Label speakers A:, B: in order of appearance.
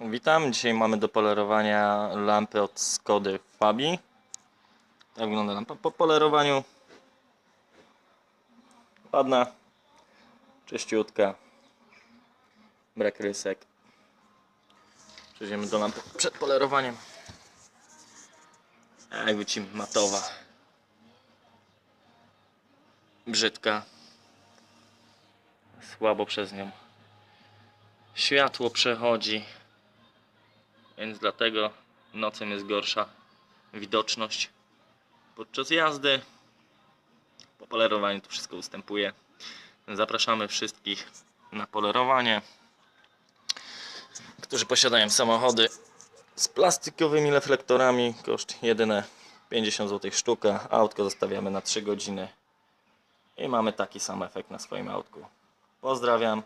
A: Witam. Dzisiaj mamy do polerowania lampy od Skody Fabi. Tak wygląda lampa po polerowaniu. Ładna, czyściutka, brak rysek. Przejdziemy do lampy przed polerowaniem. Jakby ci matowa. Brzydka. Słabo przez nią światło przechodzi, więc dlatego nocem jest gorsza widoczność podczas jazdy. Po polerowaniu to wszystko ustępuje. Zapraszamy wszystkich na polerowanie, którzy posiadają samochody z plastikowymi reflektorami. Koszt jedyne 50 zł sztuka. Autko zostawiamy na 3 godziny i mamy taki sam efekt na swoim autku. Pozdrawiam.